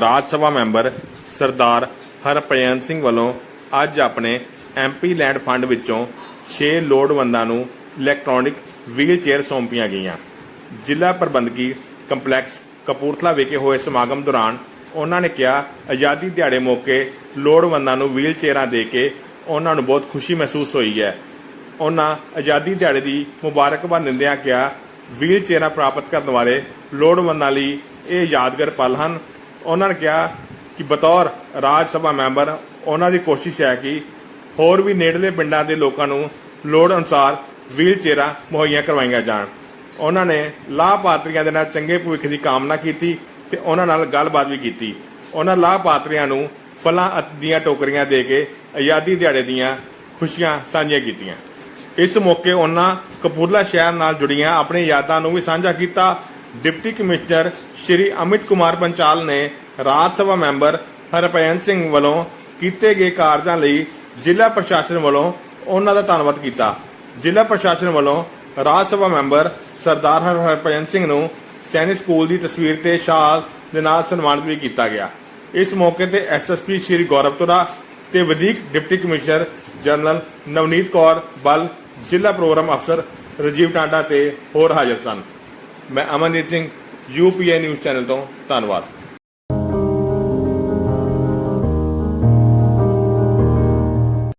ਰਾਜ Sabha member ਸਰਦਾਰ ਹਰਪ੍ਰਯਨ ਸਿੰਘ ਵੱਲੋਂ ਅੱਜ ਆਪਣੇ ਐਮਪੀ ਲੈਂਡ ਫੰਡ ਵਿੱਚੋਂ 6 ਲੋੜਵੰਦਾਂ ਨੂੰ ਇਲੈਕਟ੍ਰੋਨਿਕ ਵੀਲ ਚੇਅਰ ਸੌਂਪੀਆਂ ਗਈਆਂ। ਜ਼ਿਲ੍ਹਾ ਪ੍ਰਬੰਧਕੀ ਕੰਪਲੈਕਸ ਕਪੂਰਥਲਾ ਵਿਖੇ ਹੋਏ ਸਮਾਗਮ ਦੌਰਾਨ ਉਹਨਾਂ ਨੇ ਕਿਹਾ, ਆਜ਼ਾਦੀ ਦਿਹਾੜੇ ਮੌਕੇ ਲੋੜਵੰਦਾਂ ਨੂੰ ਵੀਲ ਚੇਅਰਾਂ ਦੇ ਕੇ ਉਹਨਾਂ ਨੂੰ ਬਹੁਤ ਖੁਸ਼ੀ ਮਹਿਸੂਸ ਹੋਈ ਹੈ। ਉਹਨਾਂ ਆਜ਼ਾਦੀ ਦਿਹਾੜੇ ਦੀ ਮੁਬਾਰਕਬਾਦ ਦਿੰਦਿਆਂ ਕਿਹਾ ਵੀਲ ਚੇਅਰਾਂ ਪ੍ਰਾਪਤ ਕਰਨ ਵਾਲੇ ਲੋੜਵੰਦਾਂ ਲਈ ਇਹ ਯਾਦਗਾਰ ਪਲ ਹਨ। ਉਹਨਾਂ ਨੇ ਕਿਹਾ ਕਿ ਬਤੌਰ ਰਾਜ ਸਭਾ ਮੈਂਬਰ ਉਹਨਾਂ ਦੀ ਕੋਸ਼ਿਸ਼ ਹੈ ਕਿ ਹੋਰ ਵੀ ਨੇੜਲੇ ਪਿੰਡਾਂ ਦੇ ਲੋਕਾਂ ਨੂੰ ਲੋੜ ਅਨੁਸਾਰ ਵੀਲ ਚੇਅਰਾਂ ਮੁਹੱਈਆ ਕਰਵਾਈਆਂ ਜਾਣ। ਉਹਨਾਂ ਨੇ ਲਾਭਪਾਤਰੀਆਂ ਦੇ ਨਾਲ ਚੰਗੇ ਭਵਿੱਖ ਦੀ ਕਾਮਨਾ ਕੀਤੀ ਤੇ ਉਹਨਾਂ ਨਾਲ ਗੱਲਬਾਤ ਵੀ ਕੀਤੀ। ਉਹਨਾਂ ਲਾਭਪਾਤਰੀਆਂ ਨੂੰ ਫਲਾਂ ਅਤੇ ਦੀਆਂ ਟੋਕਰੀਆਂ ਦੇ ਕੇ ਆਜ਼ਾਦੀ ਦਿਹਾੜੇ ਦੀਆਂ ਖੁਸ਼ੀਆਂ ਸਾਂਝੀਆਂ ਕੀਤੀਆਂ। ਇਸ ਮੌਕੇ ਉਹਨਾਂ ਕਪੂਰਲਾ ਸ਼ਹਿਰ ਨਾਲ ਜੁੜੀਆਂ ਆਪਣੀਆਂ ਯਾਦਾਂ ਨੂੰ ਵੀ ਸਾਂਝਾ ਕੀਤਾ ਡਿਪਟੀ ਕਮਿਸ਼ਨਰ ਸ਼੍ਰੀ ਅਮਿਤ ਕੁਮਾਰ ਪੰਚਾਲ ਨੇ ਰਾਜ ਸਭਾ ਮੈਂਬਰ ਹਰਪ੍ਰਯਨ ਸਿੰਘ ਵੱਲੋਂ ਕੀਤੇ ਗਏ ਕਾਰਜਾਂ ਲਈ ਜ਼ਿਲ੍ਹਾ ਪ੍ਰਸ਼ਾਸਨ ਵੱਲੋਂ ਉਹਨਾਂ ਦਾ ਧੰਨਵਾਦ ਕੀਤਾ। ਜ਼ਿਲ੍ਹਾ ਪ੍ਰਸ਼ਾਸਨ ਵੱਲੋਂ ਰਾਜ ਸਭਾ ਮੈਂਬਰ ਸਰਦਾਰ ਹਰ- ਹਰਭਜਨ ਸਿੰਘ ਨੂੰ ਸੈਨਿਕ ਸਕੂਲ ਦੀ ਤਸਵੀਰ ਤੇ ਸ਼ਾਲ ਦੇ ਨਾਲ ਸਨਮਾਨਿਤ ਵੀ ਕੀਤਾ ਗਿਆ। ਇਸ ਮੌਕੇ ਤੇ ਐਸਐਸਪੀ ਸ਼੍ਰੀ ਗੌਰਵ ਤੁਰਾ ਤੇ ਵਧੀਕ deputy commissioner general Navneet Kaur, Bal, ਜ਼ਿਲ੍ਹਾ ਪ੍ਰੋਗਰਾਮ ਅਫਸਰ ਰਜੀਵ ਟਾਂਡਾ ਤੇ ਹੋਰ ਹਾਜ਼ਰ ਸਨ। ਮੈਂ Amandeep Singh UPA news channel ਤੋਂ ਧੰਨਵਾਦ।